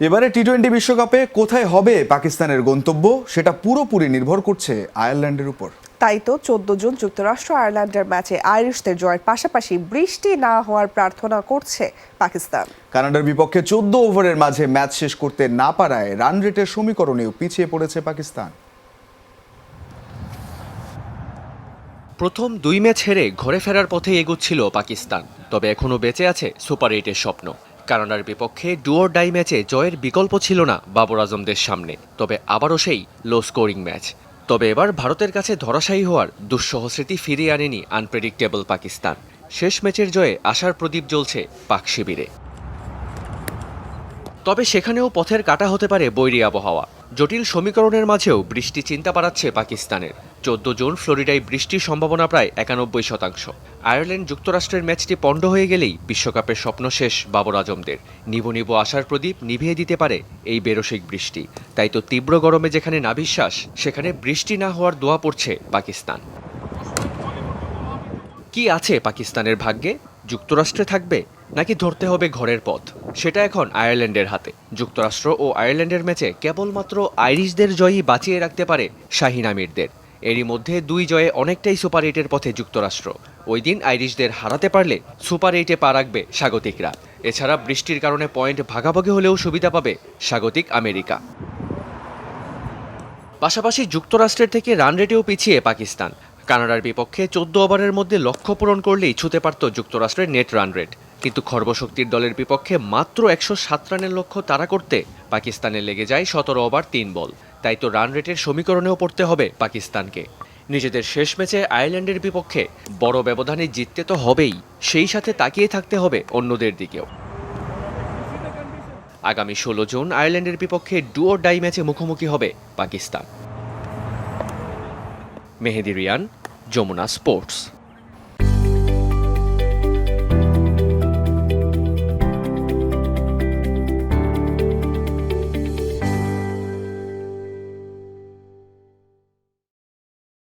এবারে T twenty বিশ্বকাপে কোথায় হবে পাকিস্তানের গন্তব্য সেটা পুরোপুরি নির্ভর করছে আয়ারল্যান্ডের উপর। তাই তো চোদ্দ জুন যুক্তরাষ্ট্র আয়ারল্যান্ডের ম্যাচে আইরিশদের জয়ের পাশাপাশি বৃষ্টি না হওয়ার প্রার্থনা করছে পাকিস্তান। কানাডার বিপক্ষে চোদ্দ ওভারের মাঝে ম্যাচ শেষ করতে না পারায় রান রেটের সমীকরণেও পিছিয়ে পড়েছে পাকিস্তান। প্রথম দুই ম্যাচ হেরে ঘরে ফেরার পথে এগোচ্ছিল পাকিস্তান তবে এখনও বেঁচে আছে সুপার এইটের স্বপ্ন। কানাডার বিপক্ষে ডুয়োর ডাই ম্যাচে জয়ের বিকল্প ছিল না বাবর আজমদের সামনে, তবে আবারও সেই লো স্কোরিং ম্যাচ। তবে এবার ভারতের কাছে ধরাশায়ী হওয়ার দুঃসহ স্মৃতি ফিরিয়ে আনেনি আনপ্রেডিক্টেবল পাকিস্তান। শেষ ম্যাচের জয়ে আশার প্রদীপ জ্বলছে পাক শিবিরে। তবে সেখানেও পথের কাটা হতে পারে বৈরী আবহাওয়া। জটিল সমীকরণের মাঝেও বৃষ্টি চিন্তা বাড়াচ্ছে পাকিস্তানের। চোদ্দ জুন ফ্লোরিডায় বৃষ্টির সম্ভাবনা প্রায় একানব্বই শতাংশ। আয়ারল্যান্ড যুক্তরাষ্ট্রের ম্যাচটি পণ্ড হয়ে গেলেই বিশ্বকাপের স্বপ্ন শেষ বাবর আজমদের। নিবু নিবু আশার প্রদীপ নিভিয়ে দিতে পারে এই বেরসিক বৃষ্টি। তাই তো তীব্র গরমে যেখানে নাভিশ্বাস, সেখানে বৃষ্টি না হওয়ার দোয়া পড়ছে পাকিস্তান। কি আছে পাকিস্তানের ভাগ্যে? যুক্তরাষ্ট্রে থাকবে নাকি ধরতে হবে ঘরের পথ? সেটা এখন আয়ারল্যান্ডের হাতে। যুক্তরাষ্ট্র ও আয়ারল্যান্ডের ম্যাচে কেবলমাত্র আইরিশদের জয়ই বাঁচিয়ে রাখতে পারে শাহিন আমিরদের। এরই মধ্যে দুই জয়ে অনেকটাই সুপার এইটের পথে যুক্তরাষ্ট্র। ওই দিন আইরিশদের হারাতে পারলে সুপার এইটে পা রাখবে স্বাগতিকরা। এছাড়া বৃষ্টির কারণে পয়েন্ট ভাগাভাগি হলেও সুবিধা পাবে স্বাগতিক আমেরিকা। পাশাপাশি যুক্তরাষ্ট্রের থেকে রান রেটেও পিছিয়ে পাকিস্তান। কানাডার বিপক্ষে চোদ্দ ওভারের মধ্যে লক্ষ্য পূরণ করলেই ছুতে পারত যুক্তরাষ্ট্রের নেট রান রেট। কিন্তু খর্বশক্তির দলের বিপক্ষে মাত্র একশো সাত রানের লক্ষ্য তাড়া করতে পাকিস্তানে লেগে যায় সতেরো ওভার, তিন বল। তাই তো রান রেটের সমীকরণেও পড়তে হবে পাকিস্তানকে। নিজেদের শেষ ম্যাচে আয়ারল্যান্ডের বিপক্ষে বড় ব্যবধানে জিততে তো হবেই। সেই সাথে তাকিয়ে থাকতে হবে অন্যদের দিকেও। আগামী ষোলো জুন আয়ারল্যান্ডের বিপক্ষে ডুও ডাই ম্যাচে মুখোমুখি হবে পাকিস্তান। মেহেদি রিয়ান, যমুনা স্পোর্টস।